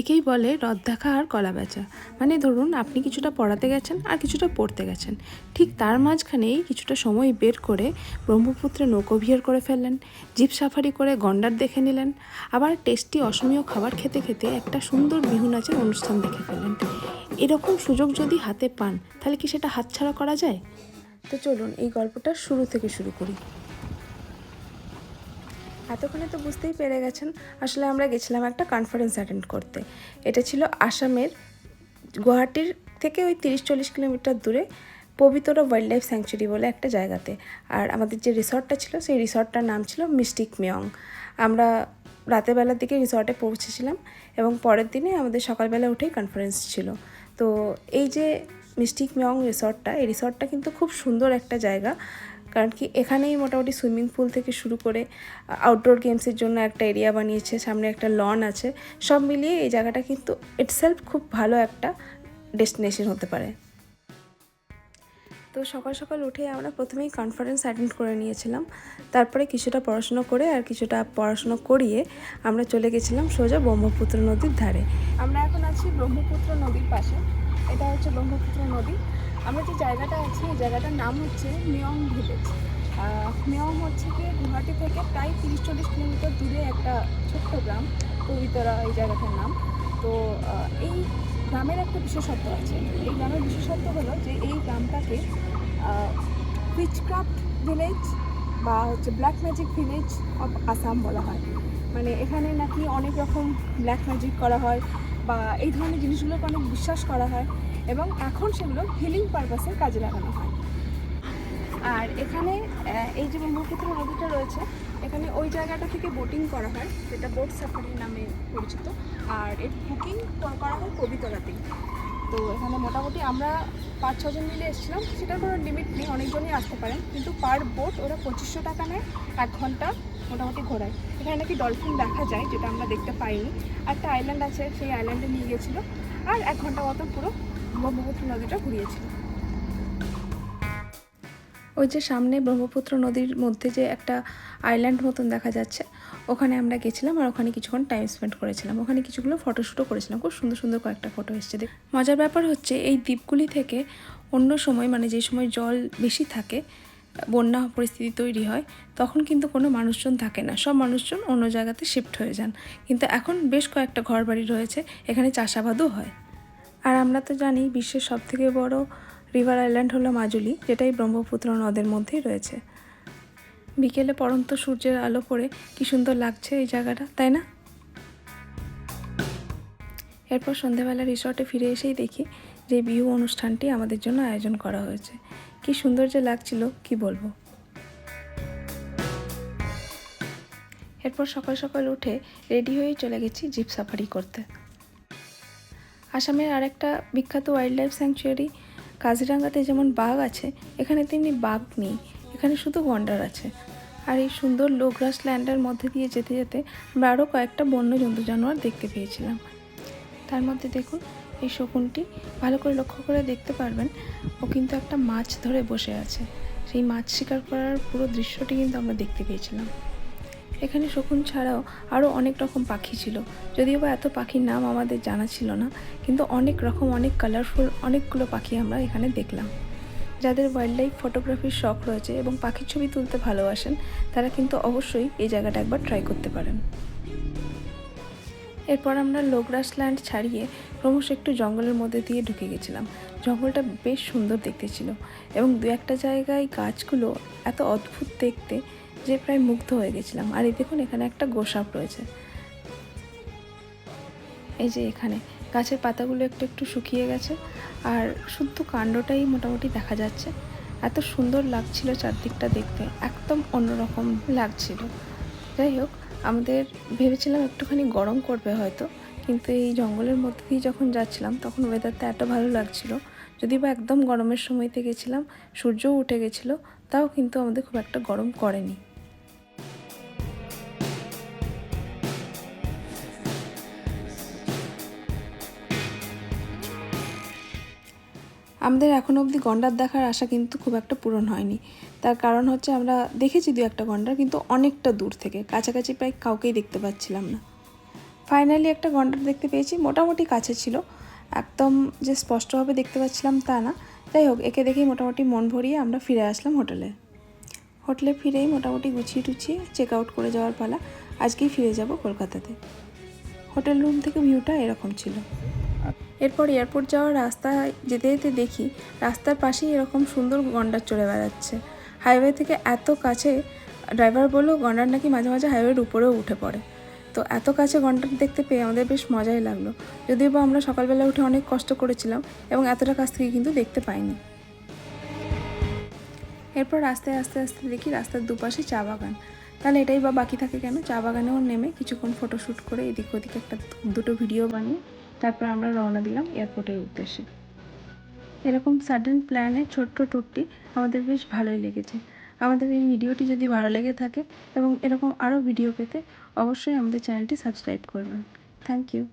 একেই বলে রদ দেখা আর কলা বেচা। মানে ধরুন আপনি কিছুটা পড়াতে গেছেন আর কিছুটা পড়তে গেছেন। ঠিক তার মাঝখানেই কিছুটা সময় বের করে ব্রহ্মপুত্রে নৌকোভিয়ার করে ফেললেন, জিপ সাফারি করে গন্ডার দেখে নিলেন, আবার টেস্টি অসমীয় খাবার খেতে খেতে একটা সুন্দর বিহু নাচের অনুষ্ঠান দেখে ফেললেন। এরকম সুযোগ যদি হাতে পান, তাহলে কি সেটা হাতছাড়া করা যায়? তো চলুন এই গল্পটা শুরু থেকে শুরু করি। এতক্ষণে তো বুঝতেই পেরে গেছেন, আসলে আমরা গেছিলাম একটা কনফারেন্স অ্যাটেন্ড করতে। এটা ছিল আসামের গুয়াহাটির থেকে ওই তিরিশ চল্লিশ কিলোমিটার দূরে পবিতরা ওয়াইল্ড লাইফ স্যাংচুরি বলে একটা জায়গাতে। আর আমাদের যে রিসর্টটা ছিল, সেই রিসর্টটার নাম ছিল মিস্টিক মিয়ং আমরা বেলার দিকে রিসর্টে পৌঁছেছিলাম এবং পরের দিনে আমাদের সকালবেলা উঠেই কনফারেন্স ছিল। তো এই যে মিস্টিক মিয়ং রিসর্টটা, এই রিসর্টটা কিন্তু খুব সুন্দর একটা জায়গা। কারণ কি এখানেই মোটামুটি সুইমিং পুল থেকে শুরু করে আউটডোর গেমসের জন্য একটা এরিয়া বানিয়েছে, সামনে একটা লন আছে, সব মিলিয়ে এই জায়গাটা কিন্তু ইটসেলফ খুব ভালো একটা ডেস্টিনেশন হতে পারে। তো সকাল সকাল উঠে আমরা প্রথমেই কনফারেন্স অ্যাটেন্ড করে নিয়েছিলাম, তারপরে কিছুটা পড়াশুনো করে আর কিছুটা পড়াশুনো করিয়ে আমরা চলে গেছিলাম সোজা ব্রহ্মপুত্র নদীর ধারে। আমরা এখন আছি ব্রহ্মপুত্র নদীর পাশে, এটা হচ্ছে ব্রহ্মপুত্র নদী। আমরা যে জায়গাটা আছি, এই জায়গাটার নাম হচ্ছে মিয়ং ভিলেজ। মিয়ং হচ্ছে কি গুয়াহাটি থেকে প্রায় তিরিশ চল্লিশ কিলোমিটার দূরে একটা ছোট্ট গ্রাম পবিতরা এই জায়গাটার নাম। তো এই গ্রামের একটা বিশেষত্ব আছে। এই গ্রামের বিশেষত্ব হলো যে এই গ্রামটাকে উইচক্রাফট ভিলেজ বা হচ্ছে black magic village of Assam বলা হয়। মানে এখানে নাকি অনেক রকম ব্ল্যাক ম্যাজিক করা হয়। বা এই ধরনের জিনিসগুলোকে অনেক বিশ্বাস করা হয় এবং এখন সেগুলো হিলিং পারপাসে কাজে লাগানো হয়। আর এখানে এই যে ব্রহ্মপুত্র নদীটা রয়েছে, এখানে ওই জায়গাটা থেকে বোটিং করা হয়, যেটা বোট সাফারি নামে পরিচিত। আর এর বুকিং করা হয় কবিতলাতেই। তো এখানে মোটামুটি আমরা পাঁচ, ছজন মিলে এসেছিলাম। সেটার কোনো লিমিট নেই, অনেকজনই আসতে পারেন। কিন্তু পার বোট ওরা পঁচিশশো টাকা নেয় এক ঘণ্টা মোটামুটি ঘোরায়। এখানে নাকি ডলফিন দেখা যায়, যেটা আমরা দেখতে পাইনি। একটা আইল্যান্ড আছে, সেই আইল্যান্ডে নিয়ে গেছিল। আর এক ঘণ্টা মতো পুরো ব্রহ্মপুত্র নদীটা ঘুরিয়েছিল। ওই যে সামনে ব্রহ্মপুত্র নদীর মধ্যে যে একটা আইল্যান্ড মতন দেখা যাচ্ছে ওখানে আমরা গেছিলাম আর ওখানে কিছুক্ষণ টাইম স্পেন্ড করেছিলাম। ওখানে কিছুগুলো ফটোশ্যুটও করেছিলাম। খুব সুন্দর সুন্দর কয়েকটা ফটো এসছে। মজার ব্যাপার হচ্ছে এই দ্বীপগুলি থেকে অন্য সময় মানে যে সময় জল বেশি থাকে, বন্যা পরিস্থিতি তৈরি হয়, তখন কিন্তু কোনো মানুষজন থাকে না। সব মানুষজন অন্য জায়গাতে শিফট হয়ে যান। কিন্তু এখন বেশ কয়েকটা ঘর বাড়ি রয়েছে, এখানে চাষাবাদও হয়। আর আমরা তো জানি বিশ্বের সবথেকে বড় রিভার আইল্যান্ড হলো মাজুলি, যেটাই ব্রহ্মপুত্র নদের মধ্যেই রয়েছে। বিকেলে পড়ন্ত সূর্যের আলো পড়ে, কি সুন্দর লাগছে এই জায়গাটা, তাই না? এরপর সন্ধেবেলা রিসর্টে ফিরে এসেই দেখি যে বিহু অনুষ্ঠানটি আমাদের জন্য আয়োজন করা হয়েছে। কি সুন্দর যে লাগছিল, কি বলব? এরপর সকাল সকাল উঠে রেডি হয়েই চলে গেছি জিপ সাফারি করতে। আসামের আরেকটা বিখ্যাত ওয়াইল্ড লাইফ স্যাংচুয়ারি কাজিরাঙ্গাতে যেমন বাঘ আছে, এখানে তেমনি বাঘ নেই। এখানে শুধু গন্ডার আছে। আর এই সুন্দর লো গ্রাস ল্যান্ডের মধ্যে দিয়ে যেতে যেতে আমরা আরও কয়েকটা বন্য জন্তু জানোয়ার দেখতে পেয়েছিলাম। তার মধ্যে দেখুন, এই শকুনটি ভালো করে লক্ষ্য করে দেখতে পারবেন, ও কিন্তু একটা মাছ ধরে বসে আছে। সেই মাছ শিকার করার পুরো দৃশ্যটি কিন্তু আমরা দেখতে পেয়েছিলাম। এখানে শকুন ছাড়াও আরও অনেক রকম পাখি ছিল। যদিও বা এত পাখির নাম আমাদের জানা ছিল না, কিন্তু অনেক রকম, অনেক কালারফুল অনেকগুলো পাখি আমরা এখানে দেখলাম। যাদের ওয়াইল্ড লাইফ ফটোগ্রাফির শখ রয়েছে এবং পাখির ছবি তুলতে ভালোবাসেন, তারা কিন্তু অবশ্যই এই জায়গাটা একবার ট্রাই করতে পারেন। এরপর আমরা লোগ্রাস ল্যান্ড ছাড়িয়ে ক্রমশ একটু জঙ্গলের মধ্যে দিয়ে ঢুকে গেছিলাম। জঙ্গলটা বেশ সুন্দর দেখতে ছিল এবং দু একটা জায়গায় গাছগুলো এত অদ্ভুত দেখতে যে প্রায় মুগ্ধ হয়ে গেছিলাম। আর এই দেখুন, এখানে একটা গোসাপ রয়েছে। এই যে এখানে, গাছের পাতাগুলো একটু একটু শুকিয়ে গেছে আর শুদ্ধ কাণ্ডটাই মোটামুটি দেখা যাচ্ছে। এত সুন্দর লাগছিল চারদিকটা দেখতে, একদম অন্যরকম লাগছিল। যাই হোক, আমাদের ভেবেছিলাম একটুখানি গরম করবে হয়তো, কিন্তু এই জঙ্গলের মধ্যে দিয়ে যখন যাচ্ছিলাম, তখন ওয়েদারটা এত ভালো লাগছিল। যদি বা একদম গরমের সময়তে গেছিলাম, সূর্যও উঠে গেছিল, তাও কিন্তু আমাদের খুব একটা গরম করেনি। আমাদের এখনও অবধি গন্ডার দেখার আশা কিন্তু খুব একটা পূরণ হয়নি। তার কারণ হচ্ছে আমরা দেখেছি দু একটা গন্ডার কিন্তু অনেকটা দূর থেকে, কাছাকাছি প্রায় কাউকেই দেখতে পাচ্ছিলাম না। ফাইনালি একটা গন্ডার দেখতে পেয়েছি, মোটামুটি কাছে ছিল। একদম যে স্পষ্টভাবে দেখতে পাচ্ছিলাম তা না। যাই হোক, একে দেখেই মোটামুটি মন ভরিয়ে আমরা ফিরে আসলাম হোটেলে। হোটেলে ফিরেই মোটামুটি গুছিয়ে টুছিয়ে চেক আউট করে যাওয়ার পালা, আজকেই ফিরে যাব কলকাতাতে। হোটেল রুম থেকে ভিউটা এরকম ছিল। এরপর এয়ারপোর্ট যাওয়ার রাস্তা যেতে যেতে দেখি রাস্তার পাশেই এরকম সুন্দর গন্ডার চড়ে বেড়াচ্ছে। হাইওয়ে থেকে এত কাছে ড্রাইভার বলল, গন্ডার নাকি মাঝে মাঝে হাইওয়ের উপরেও উঠে পড়ে। তো এত কাছে গন্ডার দেখতে পেয়ে আমাদের বেশ মজাই লাগল। যদিও বা আমরা সকালবেলা উঠে অনেক কষ্ট করেছিলাম এবং এতটা কাছ থেকে কিন্তু দেখতে পাইনি। এরপর রাস্তায় আস্তে আস্তে দেখি রাস্তার দুপাশে চা বাগান। তাহলে এটাই বা বাকি থাকে কেন? চা বাগানেও নেমে কিছুক্ষণ ফটোশ্যুট করে এদিক ওদিক একটা দুটো ভিডিও বানিয়ে তারপর আমরা রওনা দিলাম এয়ারপোর্টের উদ্দেশ্যে। এরকম সাডেন প্ল্যানে ছোট্ট ট্যুরটি আমাদের বেশ ভালোই লেগেছে। আমাদের এই ভিডিওটি যদি ভালো লেগে থাকে এবং এরকম আরও ভিডিও পেতে অবশ্যই আমাদের চ্যানেলটি সাবস্ক্রাইব করবেন। Thank you